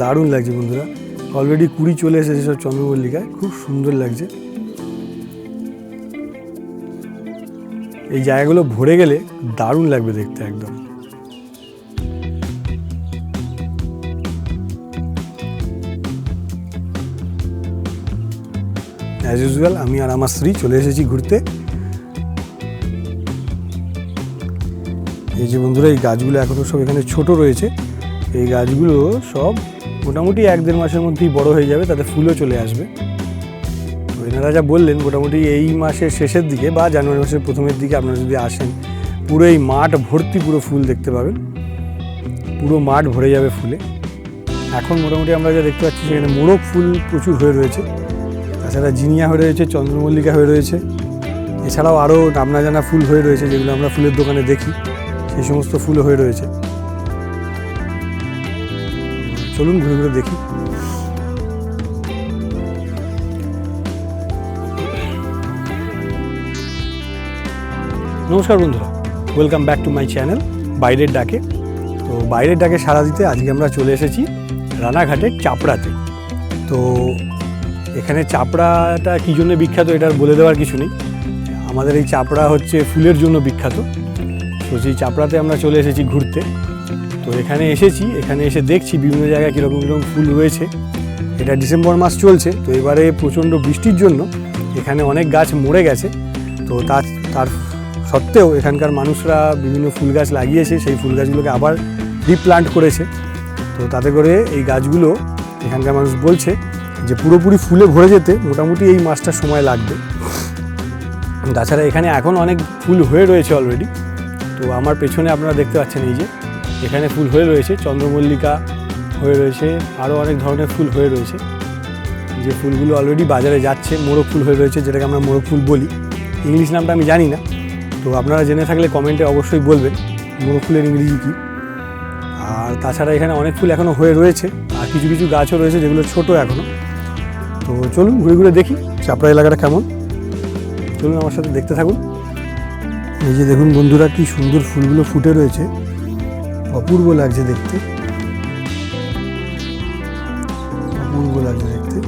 দারুণ লাগছে বন্ধুরা। অলরেডি কুড়ি চলে এসেছে সব চন্দ্রমল্লিকায়। খুব সুন্দর লাগছে। এই জায়গাগুলো ভরে গেলে দারুণ লাগবে দেখতে একদম। অ্যাজ ইউজুয়াল আমি আর আমার স্ত্রী চলে এসেছি ঘুরতে। এই যে বন্ধুরা, এই গাছগুলো এখনও সব এখানে ছোট রয়েছে। এই গাছগুলো সব মোটামুটি এক দেড় মাসের মধ্যেই বড় হয়ে যাবে, তাতে ফুলও চলে আসবে। তো এনারা যা বললেন, মোটামুটি এই মাসের শেষের দিকে বা জানুয়ারি মাসের প্রথমের দিকে আপনারা যদি আসেন, পুরো এই মাঠ ভর্তি পুরো ফুল দেখতে পাবেন। পুরো মাঠ ভরে যাবে ফুলে। এখন মোটামুটি আমরা যা দেখতে পাচ্ছি, সেখানে মোরগ ফুল প্রচুর হয়ে রয়েছে। তাছাড়া জিনিয়া হয়ে রয়েছে, চন্দ্রমল্লিকা হয়ে রয়েছে। এছাড়াও আরও নামনা জানা ফুল হয়ে রয়েছে, যেগুলো আমরা ফুলের দোকানে দেখি। সেই সমস্ত ফুল হয়ে রয়েছে। চলুন ঘুরে ঘুরে দেখি। নমস্কার বন্ধুরা welcome back to my channel বাইরের ডাকে। তো বাইরের ডাকে সাড়া দিতে আজকে আমরা চলে এসেছি রানাঘাটের চাপড়াতে। তো এখানে চাপড়াটা কী জন্য বিখ্যাত এটা বলে দেওয়ার কিছু নেই। আমাদের এই চাপড়া হচ্ছে ফুলের জন্য বিখ্যাত। তো সেই চাপড়াতে আমরা চলে এসেছি ঘুরতে। তো এখানে এসেছি, এখানে এসে দেখছি বিভিন্ন জায়গায় কীরকম কীরকম ফুল রয়েছে। এটা ডিসেম্বর মাস চলছে, তো এবারে প্রচণ্ড বৃষ্টির জন্য এখানে অনেক গাছ মরে গেছে। তো তার তার সত্ত্বেও এখানকার মানুষরা বিভিন্ন ফুল গাছ লাগিয়েছে, সেই ফুল গাছগুলোকে আবার রিপ্লান্ট করেছে। তো তাতে করে এই গাছগুলো এখানকার মানুষ বলছে যে পুরোপুরি ফুলে ভরে যেতে মোটামুটি এই মাসটা সময় লাগবে। তাছাড়া এখানে এখন অনেক ফুল হয়ে রয়েছে অলরেডি তো আমার পেছনে আপনারা দেখতে পাচ্ছেন এই যে এখানে ফুল হয়ে রয়েছে, চন্দ্রমল্লিকা হয়ে রয়েছে আরও অনেক ধরনের ফুল হয়ে রয়েছে। যে ফুলগুলো অলরেডি বাজারে যাচ্ছে, মোরগ ফুল হয়ে রয়েছে, যেটাকে আমরা মোরগ ফুল বলি। ইংলিশ নামটা আমি জানি না, তো আপনারা জেনে থাকলে কমেন্টে অবশ্যই বলবেন, মোরগ ফুলের ইংরেজি কী। আর তাছাড়া এখানে অনেক ফুল এখনও হয়ে রয়েছে, আর কিছু কিছু গাছও রয়েছে যেগুলো ছোট এখনও তো চলুন ঘুরে ঘুরে দেখি, চাপড়া এলাকাটা কেমন। চলুন আমার সাথে দেখতে থাকুন। এই যে দেখুন বন্ধুরা, কি সুন্দর ফুলগুলো ফুটে রয়েছে। অপূর্ব লাগছে দেখতে। অপূর্ব লাগছে দেখতে।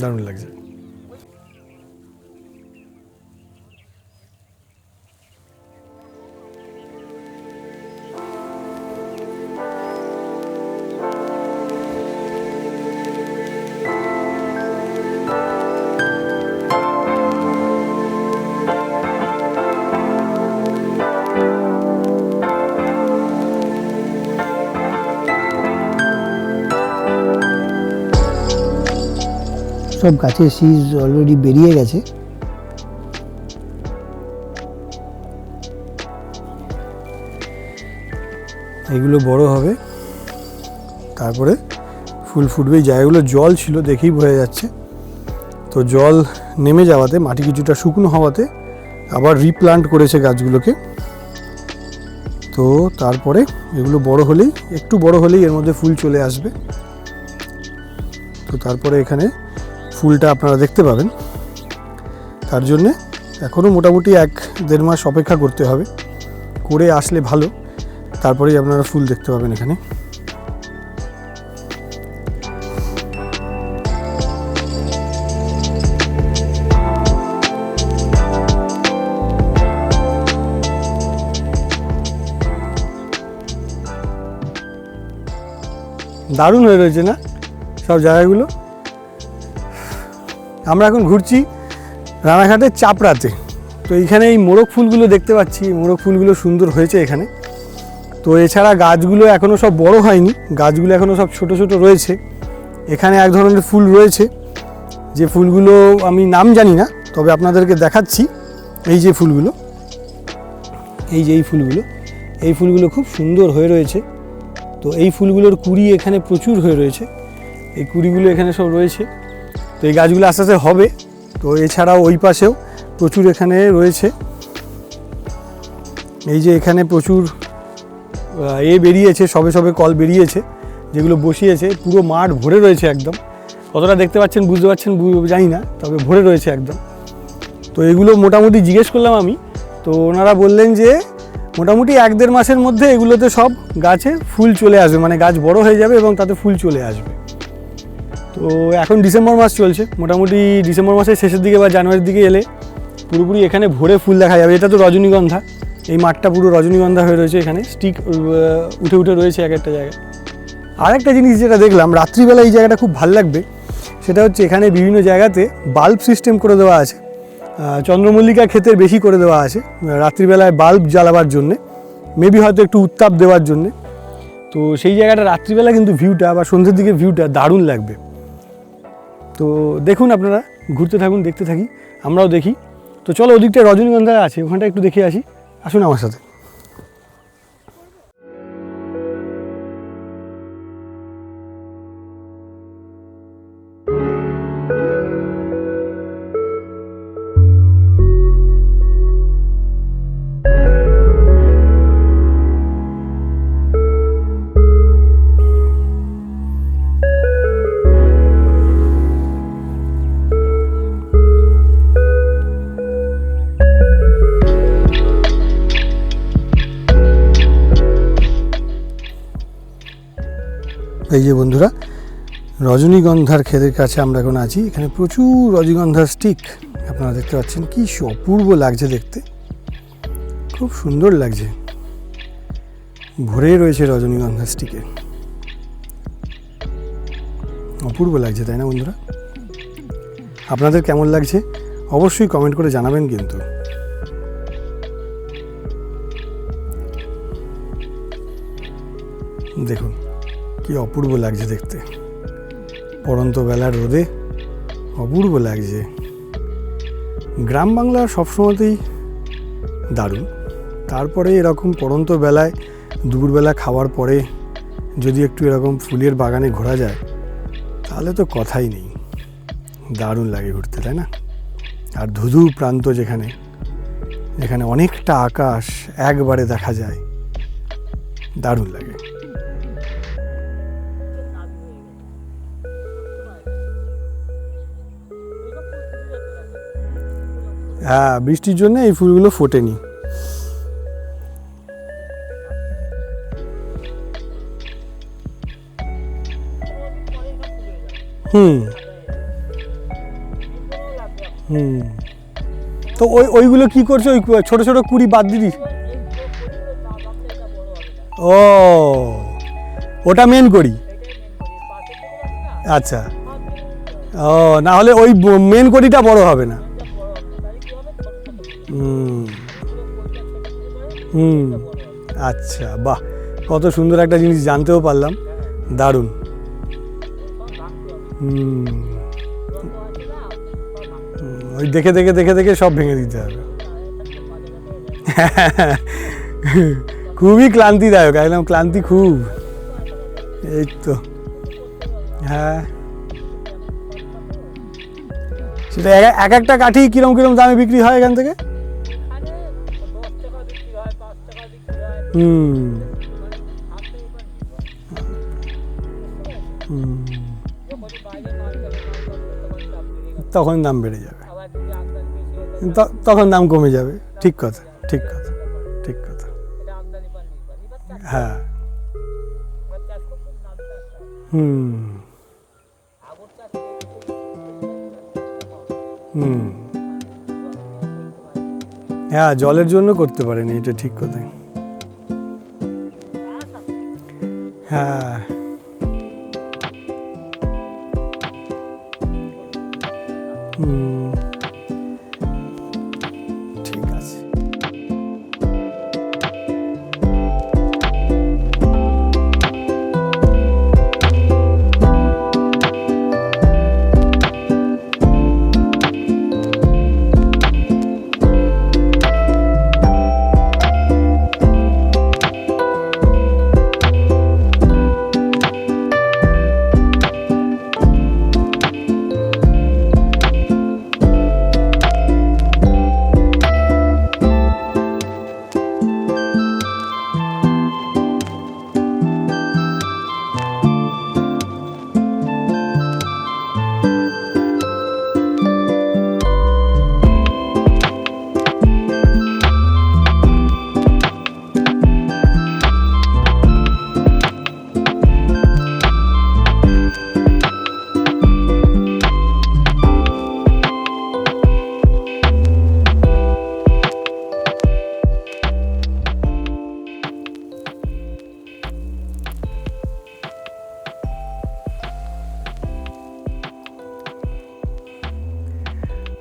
দারুণ লাগছে। সব গাছের সিজ অলরেডি বেরিয়ে গেছে। এগুলো বড় হবে। তারপরে ফুল ফুটবে। জায়গাগুলো জল ছিল দেখেই বোঝা যাচ্ছে। তো জল নেমে যাওয়াতে, মাটি কিছুটা শুকনো হওয়াতে আবার রিপ্লান্ট করেছে গাছগুলোকে। তো তারপরে এগুলো বড় হলেই, একটু বড় হলেই এর মধ্যে ফুল চলে আসবে। তো তারপরে এখানে ফুলটা আপনারা দেখতে পাবেন। তার জন্যে এখনও মোটামুটি এক দেড় মাস অপেক্ষা করতে হবে। করে আসলে ভালো। তারপরেই আপনারা ফুল দেখতে পাবেন এখানে। দারুণ হয়ে রয়েছে না সব জায়গাগুলো? আমরা এখন ঘুরছি রানাঘাটের চাপড়াতে। তো এইখানে এই মোরগ ফুলগুলো দেখতে পাচ্ছি মোরগ ফুলগুলো সুন্দর হয়েছে এখানে। তো এছাড়া গাছগুলো এখনও সব বড় হয়নি, গাছগুলো এখনও সব ছোট ছোট রয়েছে। এখানে এক ধরনের ফুল রয়েছে, যে ফুলগুলো আমি নাম জানি না, তবে আপনাদেরকে দেখাচ্ছি এই যে ফুলগুলো। এই যে এই ফুলগুলো এই ফুলগুলো খুব সুন্দর হয়ে রয়েছে। তো এই ফুলগুলোর কুড়ি এখানে প্রচুর হয়ে রয়েছে। এই কুড়িগুলো এখানে সব রয়েছে। তো এই গাছগুলো আস্তে আস্তে হবে। তো এছাড়াও ওই পাশেও প্রচুর এখানে রয়েছে। এই যে এখানে প্রচুর এ বেরিয়েছে, সবে সবে কল বেরিয়েছে, যেগুলো বসিয়েছে, পুরো মাঠ ভরে রয়েছে একদম। কতটা দেখতে পাচ্ছেন বুঝতে পারছেন জানি না, তবে ভরে রয়েছে একদম। তো এগুলো মোটামুটি জিজ্ঞেস করলাম আমি, তো ওনারা বললেন যে, মোটামুটি এক দেড় মাসের মধ্যে এগুলোতে সব গাছে ফুল চলে আসবে মানে গাছ বড় হয়ে যাবে এবং তাতে ফুল চলে আসবে। তো এখন ডিসেম্বর মাস চলছে। মোটামুটি ডিসেম্বর মাসের শেষের দিকে বা জানুয়ারির দিকে এলে পুরোপুরি এখানে ভরে ফুল দেখা যাবে। এটা তো রজনীগন্ধা। এই মাঠটা পুরো রজনীগন্ধা হয়ে রয়েছে এখানে। স্টিক উঠে উঠে রয়েছে এক একটা জায়গায়। আর একটা জিনিস যেটা দেখলাম, রাত্রিবেলা এই জায়গাটা খুব ভালো লাগবে। সেটা হচ্ছে এখানে বিভিন্ন জায়গাতে বাল্ব সিস্টেম করে দেওয়া আছে। চন্দ্রমল্লিকা ক্ষেতের বেশি করে দেওয়া আছে রাত্রিবেলায় বাল্ব জ্বালাবার জন্যে। মেবি হয়তো একটু উত্তাপ দেওয়ার জন্যে। তো সেই জায়গাটা রাত্রিবেলা কিন্তু ভিউটা বা সন্ধ্যের দিকে ভিউটা দারুণ লাগবে। তো দেখুন আপনারা, ঘুরতে থাকুন, দেখতে থাকি, আমরাও দেখি। তো চলো ওদিকটা রজনীগন্ধা আছে, ওখানটা একটু দেখে আসি। আসুন আমার সাথে। এই যে বন্ধুরা, রজনীগন্ধার ক্ষেতের কাছে আমরা এখন আছি। এখানে প্রচুর রজনীগন্ধার স্টিক আপনারা দেখতে পাচ্ছেন। কি অপূর্ব লাগছে দেখতে। খুব সুন্দর লাগছে। ভরে রয়েছে রজনীগন্ধার স্টিকে অপূর্ব লাগছে, তাই না বন্ধুরা? আপনাদের কেমন লাগছে? অবশ্যই কমেন্ট করে জানাবেন কিন্তু। দেখুন কি অপূর্ব লাগছে দেখতে। পড়ন্ত বেলার রোদে অপূর্ব লাগছে। গ্রাম বাংলা সবসময়তেই দারুণ। তারপরে এরকম পড়ন্ত বেলায় দুপুরবেলা খাওয়ার পরে যদি একটু এরকম ফুলের বাগানে ঘোরা যায়, তাহলে তো কথাই নেই। দারুণ লাগে ঘুরতে, তাই না? আর ধুধু প্রান্ত যেখানে যেখানে অনেকটা আকাশ একবারে দেখা যায়, দারুণ লাগে। হ্যাঁ বৃষ্টির জন্য এই ফুলগুলো ফোটেনি। হুম। হুম। তো ওই, ওইগুলো কি করছ? ওই ছোট ছোট কুড়ি বাদ দিদি ও, ওটা মেন করি। আচ্ছা। ও, না হলে ওই মেন কড়িটা বড় হবে না। হুম। হুম। আচ্ছা বাহ। কত সুন্দর একটা জিনিস জানতেও পারলাম। দারুণ। হুম। ওই দেখে দেখে দেখে দেখে সব ভেঙে দিতে হবে। খুবই ক্লান্তিদায়ক একদম ক্লান্তি খুব। এই তো। হ্যাঁ। সেটা এক একটা কাঠি কিরম কিরম দামে বিক্রি হয় এখান থেকে? হুম হুম। তখন দাম বেড়ে যাবে। ত- তখন দাম কমে যাবে। ঠিক কথা ঠিক কথা ঠিক কথা। হ্যাঁ। হুম। হুম। হ্যাঁ জলের জন্য করতে পারেনি এটা ঠিক কথা। হ্যাঁ। হুম।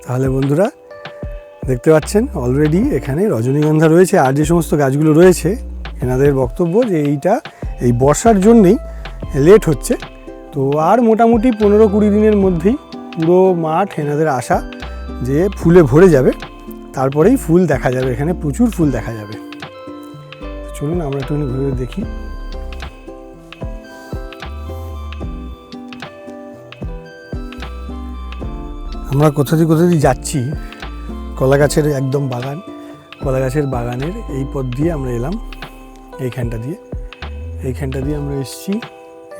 তাহলে বন্ধুরা, দেখতে পাচ্ছেন অলরেডি এখানে রজনীগন্ধা রয়েছে আর যে সমস্ত গাছগুলো রয়েছে, এনাদের বক্তব্য যে এইটা, এই বর্ষার জন্যেই লেট হচ্ছে। তো আর মোটামুটি পনেরো কুড়ি দিনের মধ্যেই পুরো মাঠ এনাদের আশা যে ফুলে ভরে যাবে। তারপরেই ফুল দেখা যাবে, এখানে প্রচুর ফুল দেখা যাবে। চলুন আমরা ঘুরে ঘুরে দেখি। আমরা কোথা দিয়ে কোথা দিয়ে যাচ্ছি কলা গাছের একদম বাগান কলা গাছের বাগানের এই পথ দিয়ে আমরা এলাম, এইখানটা দিয়ে। এইখানটা দিয়ে আমরা এসছি,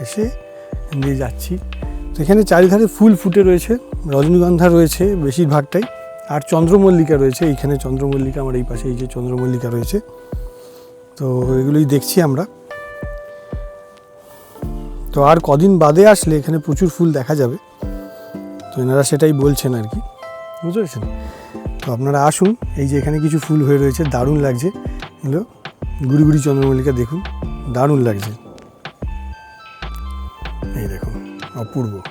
এসে দিয়ে যাচ্ছি। তো এখানে চারিধারে ফুল ফুটে রয়েছে, রজনীগন্ধা রয়েছে বেশিরভাগটাই, আর চন্দ্রমল্লিকা রয়েছে, এইখানে চন্দ্রমল্লিকা, আমার এই পাশে এই যে চন্দ্রমল্লিকা রয়েছে। তো এগুলোই দেখছি আমরা। তো আর কদিন বাদে আসলে এখানে প্রচুর ফুল দেখা যাবে। এনারা সেটাই বলছেন আর কি। বুঝতে পেরেছেন? তো আপনারা আসুন, এই যে এখানে কিছু ফুল হয়ে রয়েছে, দারুণ লাগছে। এগুলো গুড়ি গুড়ি চন্দ্রমল্লিকা দেখুন, দারুণ লাগছে। এই দেখুন, অপূর্ব।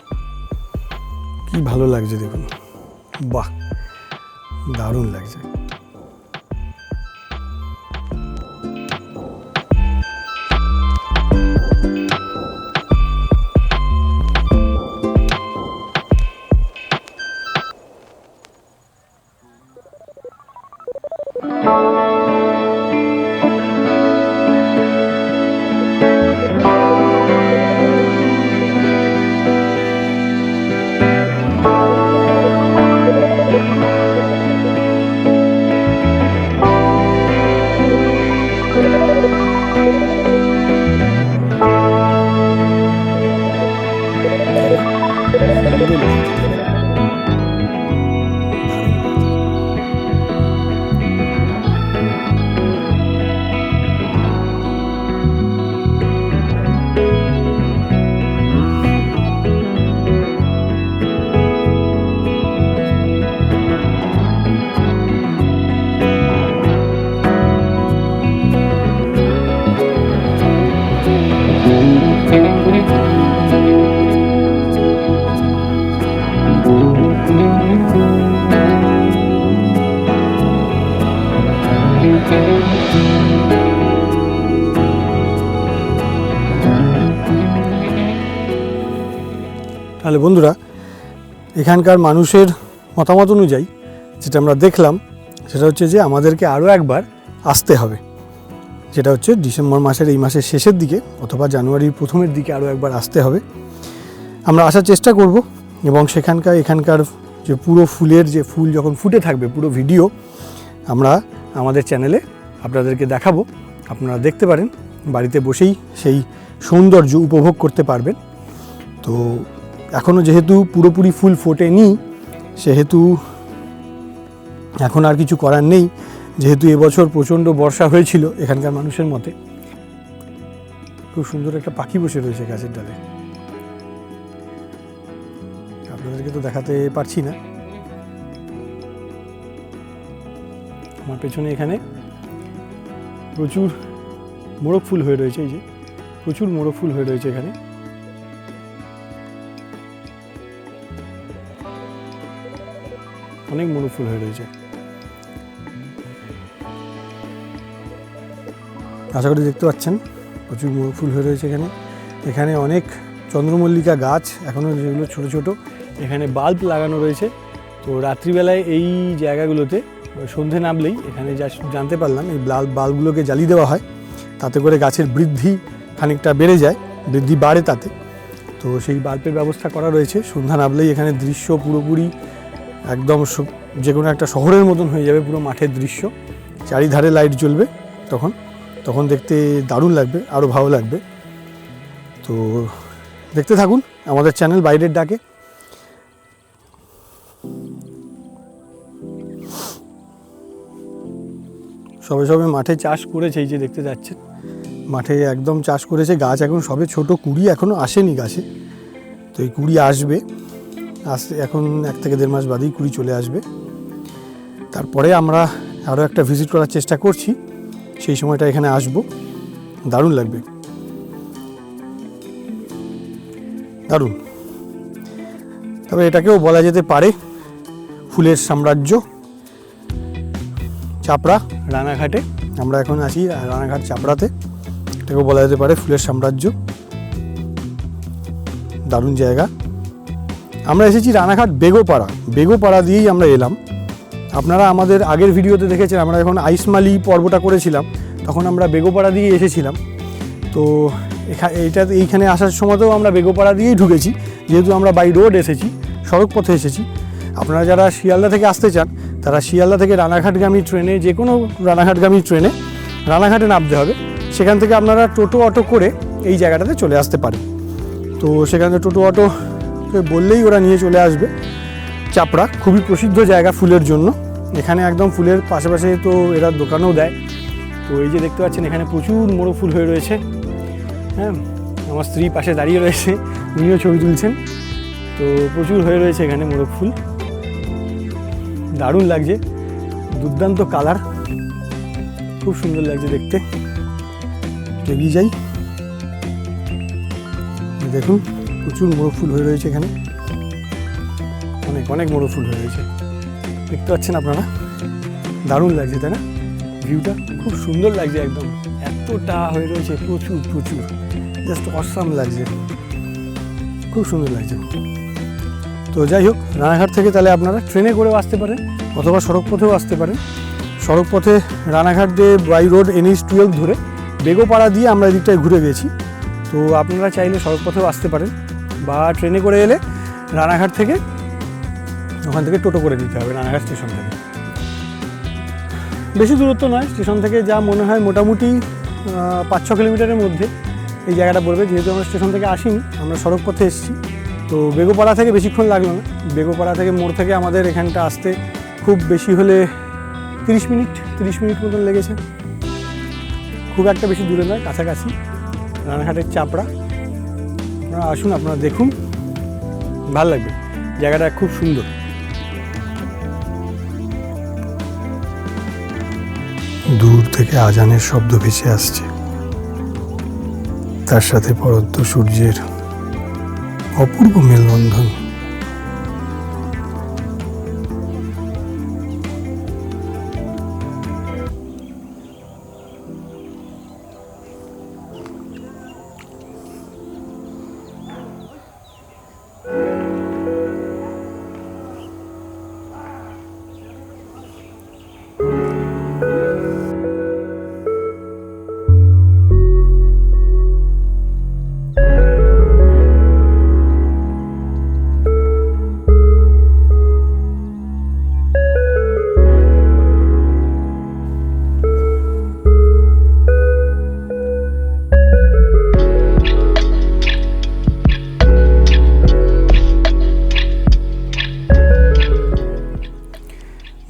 কি ভালো লাগছে দেখুন। বাহ, দারুণ লাগছে। তাহলে বন্ধুরা, এখানকার মানুষের মতামত অনুযায়ী যেটা আমরা দেখলাম, সেটা হচ্ছে যে আমাদেরকে আরও একবার আসতে হবে। যেটা হচ্ছে ডিসেম্বর মাসের এই মাসের শেষের দিকে অথবা জানুয়ারির প্রথমের দিকে আরও একবার আসতে হবে। আমরা আসার চেষ্টা করব এবং সেখানকার, এখানকার যে পুরো ফুলের যে ফুল যখন ফুটে থাকবে, পুরো ভিডিও আমরা আমাদের চ্যানেলে আপনাদেরকে দেখাবো। আপনারা দেখতে পারেন, বাড়িতে বসেই সেই সৌন্দর্য উপভোগ করতে পারবেন। তো এখনও যেহেতু পুরোপুরি ফুল ফোটেনি, সেহেতু এখন আর কিছু করার নেই। যেহেতু এবছর প্রচণ্ড বর্ষা হয়েছিল এখানকার মানুষের মতে। খুব সুন্দর একটা পাখি বসে রয়েছে গাছের ডালে। আপনাদেরকে তো দেখাতে পারছি না। আমার পেছনে এখানে প্রচুর মোরগ ফুল হয়ে রয়েছে এই যে, প্রচুর মোরগ ফুল হয়ে রয়েছে এখানে। অনেক মোরগ ফুল হয়ে রয়েছে। আশা করি দেখতে পাচ্ছেন, প্রচুর মোরগ ফুল হয়ে রয়েছে এখানে। এখানে অনেক চন্দ্রমল্লিকা গাছ এখনও যেগুলো ছোট ছোট, এখানে বাল্ব লাগানো রয়েছে। তো রাত্রিবেলায় এই জায়গাগুলোতে সন্ধে নামলেই এখানে যা জানতে পারলাম, এই বাল্ব বাল্বগুলোকে জ্বালিয়ে দেওয়া হয়। তাতে করে গাছের বৃদ্ধি খানিকটা বেড়ে যায়, বৃদ্ধি বাড়ে তাতে। তো সেই বাল্বের ব্যবস্থা করা রয়েছে। সন্ধ্যা নামলেই এখানে দৃশ্য পুরোপুরি একদম যে কোনো একটা শহরের মতন হয়ে যাবে পুরো মাঠের দৃশ্য। চারিধারে লাইট জ্বলবে তখন। তখন দেখতে দারুণ লাগবে আরও ভালো লাগবে। তো দেখতে থাকুন আমাদের চ্যানেল বাইরের ডাকে। সবে সবে মাঠে চাষ করেছে, এই যে দেখতে যাচ্ছেন। মাঠে একদম চাষ করেছে, গাছ এখন সবে ছোট, কুড়ি এখনও আসেনি গাছে। তো এই কুড়ি আসবে। আসতে এখন এক থেকে দেড় মাস বাদেই কুড়ি চলে আসবে। তারপরে আমরা আরও একটা ভিজিট করার চেষ্টা করছি। সেই সময়টা এখানে আসব। দারুণ লাগবে। দারুণ। তবে এটাকেও বলা যেতে পারে ফুলের সাম্রাজ্য। চাপড়া রানাঘাটে আমরা এখন আছি রানাঘাট চাপড়াতে। এটাকে বলা যেতে পারে ফুলের সাম্রাজ্য। দারুণ জায়গা। আমরা এসেছি রানাঘাট বেগোপাড়া। বেগোপাড়া দিয়েই আমরা এলাম। আপনারা আমাদের আগের ভিডিওতে দেখেছেন, আমরা যখন আইসমালি পর্বটা করেছিলাম, তখন আমরা বেগোপাড়া দিয়ে এসেছিলাম। তো এইটা, এইখানে আসার সময়তেও আমরা বেগোপাড়া দিয়েই ঢুকেছি। যেহেতু আমরা বাই রোড এসেছি সড়ক পথে এসেছি। আপনারা যারা শিয়ালদা থেকে আসতে চান তারা শিয়ালদা থেকে রানাঘাটগামী ট্রেনে, যে কোনো রানাঘাটগামী ট্রেনে রানাঘাটে নামতে হবে। সেখান থেকে আপনারা টোটো অটো করে এই জায়গাটাতে চলে আসতে পারেন। তো সেখানে টোটো অটোকে বললেই ওরা নিয়ে চলে আসবে। চাপড়া, খুবই প্রসিদ্ধ জায়গা ফুলের জন্য। এখানে একদম ফুলের পাশাপাশি তো এরা দোকানও দেয়। তো এই যে দেখতে পাচ্ছেন, এখানে প্রচুর মোড়ো ফুল হয়ে রয়েছে। হ্যাঁ আমার স্ত্রী পাশে দাঁড়িয়ে রয়েছে, উনিও ছবি তুলছেন। তো প্রচুর হয়ে রয়েছে এখানে মোরগ ফুল। দারুণ লাগছে। দুর্দান্ত কালার খুব সুন্দর লাগছে দেখতে। এগিয়ে যাই। দেখুন, প্রচুর মোরগ ফুল হয়ে রয়েছে এখানে। অনেক অনেক মোরগ ফুল হয়ে রয়েছে। দেখতে পাচ্ছেন আপনারা? দারুণ লাগছে, তাই না? ভিউটা খুব সুন্দর লাগছে একদম। এতটা হয়ে রয়েছে, প্রচুর প্রচুর। জাস্ট অসাম লাগছে। খুব সুন্দর লাগছে। তো যাই হোক, রানাঘাট থেকে তাহলে আপনারা ট্রেনে করেও আসতে পারেন অথবা সড়ক পথেও আসতে পারেন। সড়ক পথে রানাঘাট দিয়ে বাই রোড এনএইচ টুয়েলভ ধরে বেগোপাড়া দিয়ে আমরা এদিকটায় ঘুরে গেছি। তো আপনারা চাইলে সড়ক পথেও আসতে পারেন বা ট্রেনে করে এলে রানাঘাট থেকে ওখান থেকে টোটো করে দিতে হবে, রানাঘাট স্টেশন থেকে। বেশি দূরত্ব নয়, স্টেশন থেকে যা মনে হয় মোটামুটি পাঁচ ছ কিলোমিটারের মধ্যে এই জায়গাটা পড়বে। যেহেতু আমরা স্টেশন থেকে আসিনি, আমরা সড়ক পথে এসেছি। তো বেগোপাড়া থেকে বেশিক্ষণ লাগল না। বেগোপাড়া থেকে মোড় থেকে আমাদের এখানটা আসতে খুব বেশি হলে তিরিশ মিনিট তিরিশ মিনিট মতন লেগেছে। খুব একটা বেশি দূরে নয়, কাছাকাছি। রানাঘাটের চাপড়া। আপনারা আসুন, আপনারা দেখুন। ভালো লাগবে। জায়গাটা খুব সুন্দর। দূর থেকে আজানের শব্দ ভেসে আসছে। তার সাথে পরন্ত সূর্যের অপূর্ব মেলবন্ধন।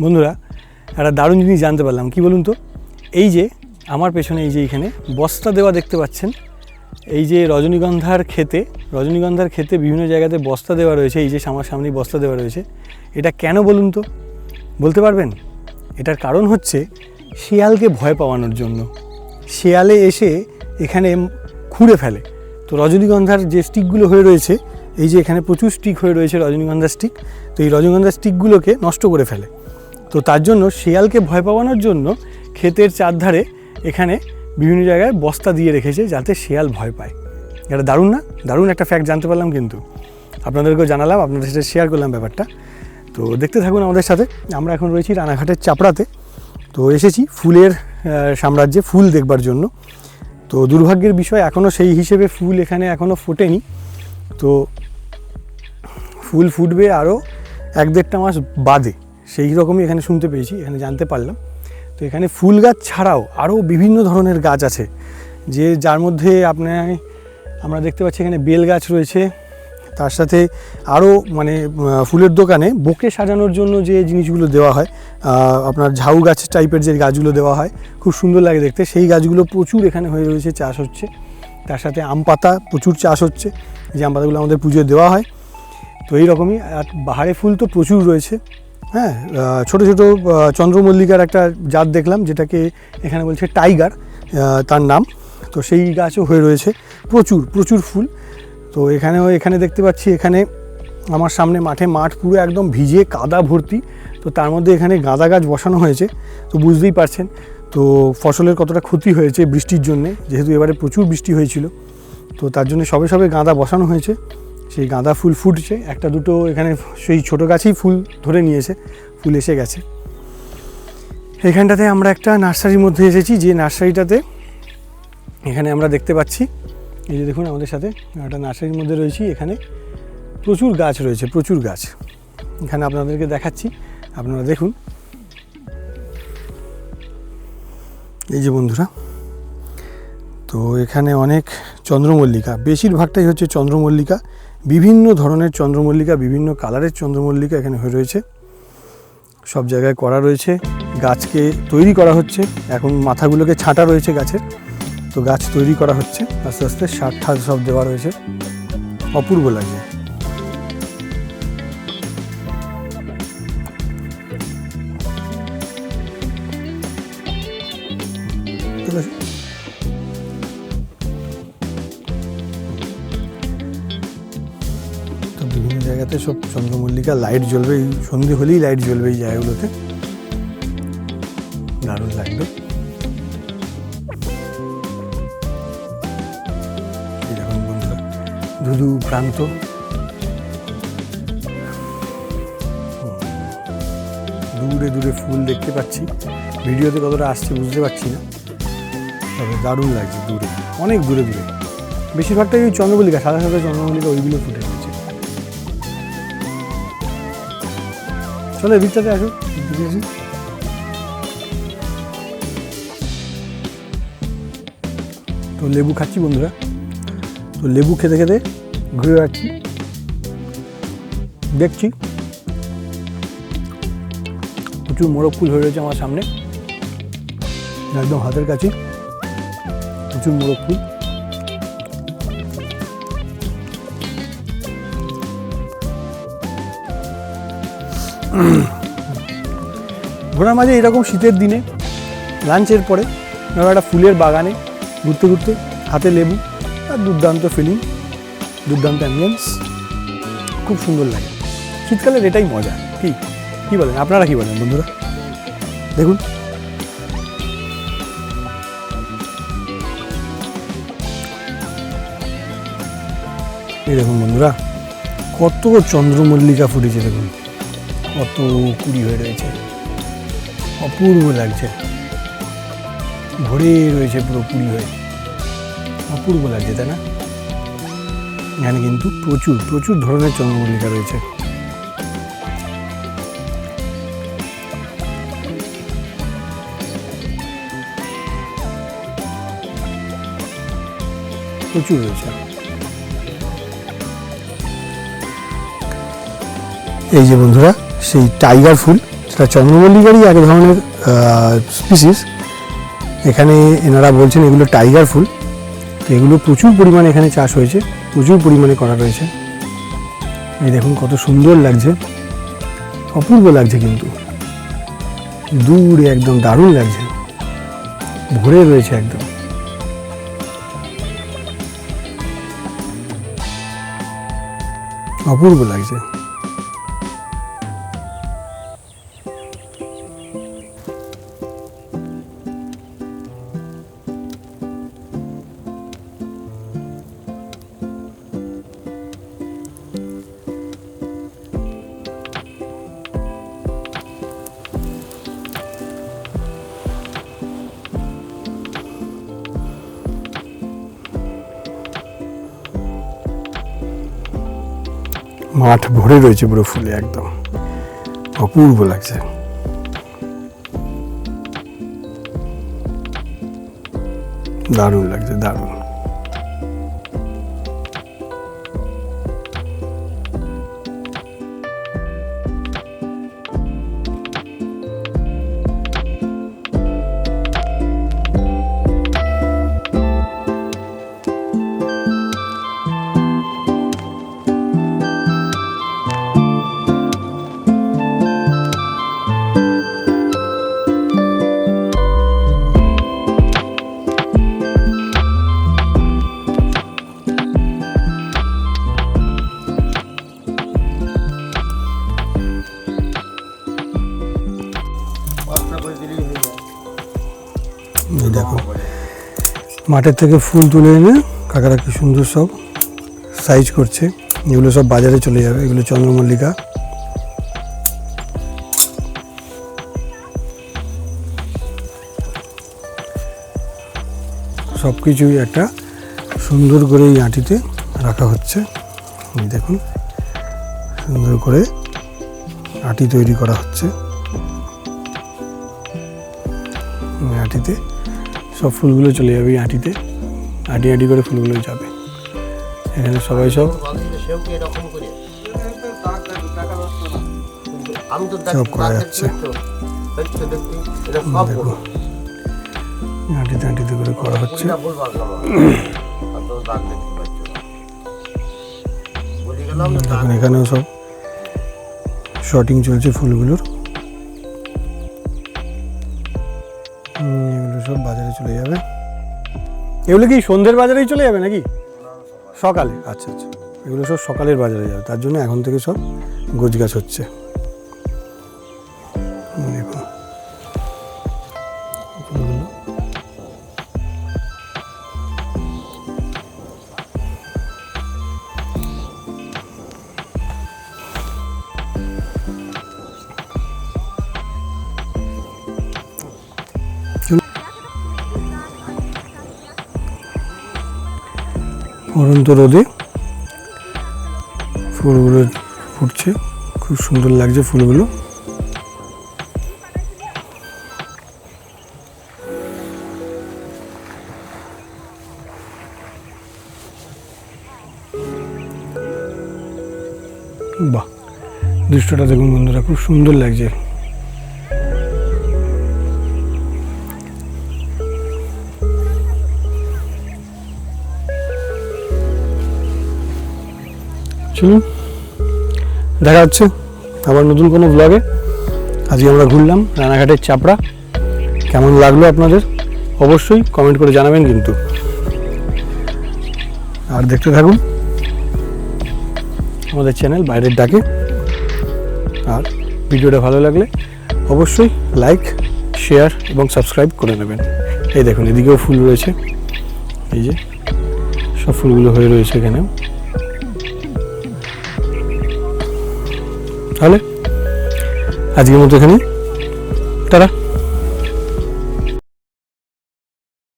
বন্ধুরা, একটা দারুণ জিনিস জানতে পারলাম। কি বলুন তো? এই যে, আমার পেছনে এই যে এইখানে বস্তা দেওয়া দেখতে পাচ্ছেন। এই যে রজনীগন্ধার ক্ষেতে রজনীগন্ধার ক্ষেতে বিভিন্ন জায়গাতে বস্তা দেওয়া রয়েছে। এই যে আমার সামনেই বস্তা দেওয়া রয়েছে। এটা কেন বলুন তো? বলতে পারবেন? এটার কারণ হচ্ছে শিয়ালকে ভয় পাওয়ানোর জন্য। শিয়ালে এসে এখানে খুঁড়ে ফেলে। তো রজনীগন্ধার যে স্টিকগুলো হয়ে রয়েছে, এই যে এখানে প্রচুর স্টিক হয়ে রয়েছে রজনীগন্ধার স্টিক, তো এই রজনীগন্ধার স্টিকগুলোকে নষ্ট করে ফেলে। তো তার জন্য শিয়ালকে ভয় পাওয়ানোর জন্য ক্ষেতের চারধারে এখানে বিভিন্ন জায়গায় বস্তা দিয়ে রেখেছে যাতে শিয়াল ভয় পায়। এটা দারুণ না? দারুণ একটা ফ্যাক্ট জানতে পারলাম কিন্তু। আপনাদেরকেও জানালাম, আপনাদের সাথে শেয়ার করলাম ব্যাপারটা। তো দেখতে থাকুন আমাদের সাথে। আমরা এখন রয়েছি রানাঘাটের চাপড়াতে। তো এসেছি ফুলের সাম্রাজ্যে ফুল দেখবার জন্য। তো দুর্ভাগ্যের বিষয় এখনও সেই হিসেবে ফুল এখানে এখনও ফোটেনি। তো ফুল ফুটবে আরও এক দেড়টা মাস বাদে। সেই রকমই এখানে শুনতে পেয়েছি, এখানে জানতে পারলাম। তো এখানে ফুল গাছ ছাড়াও আরও বিভিন্ন ধরনের গাছ আছে, যে যার মধ্যে আপনার আমরা দেখতে পাচ্ছি এখানে বেল গাছ রয়েছে, তার সাথে আরও মানে ফুলের দোকানে বোকে সাজানোর জন্য যে জিনিসগুলো দেওয়া হয় আপনার ঝাউ গাছ টাইপের যে গাছগুলো দেওয়া হয়, খুব সুন্দর লাগে দেখতে। সেই গাছগুলো প্রচুর এখানে হয়ে রয়েছে চাষ হচ্ছে। তার সাথে আম পাতা প্রচুর চাষ হচ্ছে যে আম পাতাগুলো আমাদের পুজোয় দেওয়া হয়। তো এই রকমই, আর বাহারে ফুল তো প্রচুর রয়েছে। হ্যাঁ ছোট ছোট চন্দ্রমল্লিকার একটা জাত দেখলাম, যেটাকে এখানে বলছে টাইগার তার নাম। তো সেই গাছও হয়ে রয়েছে। প্রচুর প্রচুর ফুল। তো এখানেও, এখানে দেখতে পাচ্ছি, এখানে আমার সামনে মাঠে মাঠ পুরো একদম ভিজে কাদা ভর্তি। তো তার মধ্যে এখানে গাঁদা গাছ বসানো হয়েছে। তো বুঝতেই পারছেন, তো ফসলের কতটা ক্ষতি হয়েছে বৃষ্টির জন্যে, যেহেতু এবারে প্রচুর বৃষ্টি হয়েছিল। তো তার জন্য সবে সবে গাঁদা বসানো হয়েছে। সেই গাঁদা ফুল ফুটছে, একটা দুটো এখানে সেই ছোটো গাছেই ফুল ধরে নিয়েছে, ফুল এসে গেছে। এখানটাতে আমরা একটা নার্সারির মধ্যে এসেছি, যে নার্সারিটাতে এখানে আমরা দেখতে পাচ্ছি, এই যে দেখুন আমাদের সাথে একটা নার্সারির মধ্যে রয়েছি, এখানে প্রচুর গাছ রয়েছে, প্রচুর গাছ। এখানে আপনাদেরকে দেখাচ্ছি, আপনারা দেখুন। এই যে বন্ধুরা, তো এখানে অনেক চন্দ্রমল্লিকা, বেশিরভাগটাই হচ্ছে চন্দ্রমল্লিকা বিভিন্ন ধরনের চন্দ্রমল্লিকা, বিভিন্ন কালারের চন্দ্রমল্লিকা এখানে হয়ে রয়েছে। সব জায়গায় করা রয়েছে। গাছকে তৈরি করা হচ্ছে। এখন মাথাগুলোকে ছাঁটা রয়েছে গাছের। তো গাছ তৈরি করা হচ্ছে। আস্তে আস্তে সার ঠার সব দেওয়া রয়েছে। অপূর্ব লাগছে। বিভিন্ন সব চন্দ্রমল্লিকা লাইট জ্বলবে এই সন্ধে হলেই লাইট জ্বলবে এই জায়গাগুলোতে। দারুণ লাগবে ধুধু প্রান্ত। দূরে দূরে ফুল দেখতে পাচ্ছি। ভিডিওতে কতটা আসছে বুঝতে পারছি না। তবে দারুণ লাগছে দূরে। অনেক দূরে দূরে। বেশিরভাগটাই ওই চন্দ্রমল্লিকা, সাদা সাদা চন্দ্রমল্লিকা, ওইগুলো ফুটে। চলো এদিকটাতে আসো। তো লেবু খাচ্ছি বন্ধুরা। তো লেবু খেতে খেতে ঘুরে যাচ্ছি দেখছি। প্রচুর মোরগ ফুল হয়ে রয়েছে আমার সামনে। একদম হাতের কাছে। প্রচুর মোরগ ফুল। ঘোরার মাঝে এরকম শীতের দিনে, লাঞ্চের পরে ধরো একটা ফুলের বাগানে ঘুরতে ঘুরতে হাতে লেবু আর দুর্দান্ত ফিলিং দুর্দান্ত অ্যাম্বিয়েন্স খুব সুন্দর লাগে। শীতকালের এটাই মজা। কি? কি বলেন? আপনারা কি বলেন বন্ধুরা? দেখুন। এই দেখুন বন্ধুরা, কত চন্দ্রমল্লিকা ফুটেছে দেখুন। কত কুড়ি হয়ে রয়েছে। অপূর্ব লাগছে। ভরে রয়েছে পুরো কুড়ি হয়ে। অপূর্ব লাগছে, তাই না? এখানে কিন্তু প্রচুর প্রচুর ধরনের চন্দ্রমল্লিকা রয়েছে। প্রচুর রয়েছে। এই যে বন্ধুরা সেই টাইগার ফুল, সেটা চন্দ্রমল্লিকারই এক ধরনের স্পিসিস এখানে এনারা বলছেন এগুলো টাইগার ফুল। এগুলো প্রচুর পরিমাণে এখানে চাষ হয়েছে, প্রচুর পরিমাণে করা রয়েছে। এই দেখুন কত সুন্দর লাগছে। অপূর্ব লাগছে কিন্তু। দূরে একদম দারুণ লাগছে। ভরে রয়েছে একদম। অপূর্ব লাগছে। ভরে রয়েছে পুরো ফুলে একদম। অপূর্ব লাগছে। দারুণ লাগছে দারুণ। মাঠের থেকে ফুল তুলে এনে কাকারা কি সুন্দর সব সাইজ করছে। এগুলো সব বাজারে চলে যাবে, এগুলো চন্দ্রমল্লিকা। সব কিছুই একটা সুন্দর করে এই আঁটিতে রাখা হচ্ছে। দেখুন, সুন্দর করে আটি তৈরি করা হচ্ছে। আটিতে সব ফুলগুলো চলে যাবে এই আটিতে। আটি আটি করে ফুলগুলো যাবে। এখানে সবাই সব সব করা যাচ্ছে। দেখো। আটিতে আটিতে করে করা হচ্ছে। এখানেও সব শর্টিং চলছে ফুলগুলোর। এগুলো সব বাজারে চলে যাবে। এগুলো কি সন্ধ্যের বাজারেই চলে যাবে নাকি? সকালে। আচ্ছা আচ্ছা। এগুলো সব সকালের বাজারে যাবে। তার জন্য এখন থেকে সব গোছগাছ হচ্ছে। পরন্ত রোদে ফুলগুলো ফুটছে। খুব সুন্দর লাগছে ফুলগুলো। বাহ, দৃশ্যটা দেখুন বন্ধুরা, খুব সুন্দর লাগছে। চলুন, দেখা হচ্ছে আবার নতুন কোনো ব্লগে আজকে আমরা ঘুরলাম রানাঘাটের চাপড়া। কেমন লাগল আপনাদের? অবশ্যই কমেন্ট করে জানাবেন কিন্তু। আর দেখতে থাকুন আমাদের চ্যানেল বাইরের ডাকে। আর ভিডিওটা ভালো লাগলে অবশ্যই লাইক শেয়ার এবং সাবস্ক্রাইব করে নেবেন। এই দেখুন, এদিকেও ফুল রয়েছে। এই যে, সব ফুলগুলো হয়ে রয়েছে এখানেও তাহলে আজকের মতো এখানে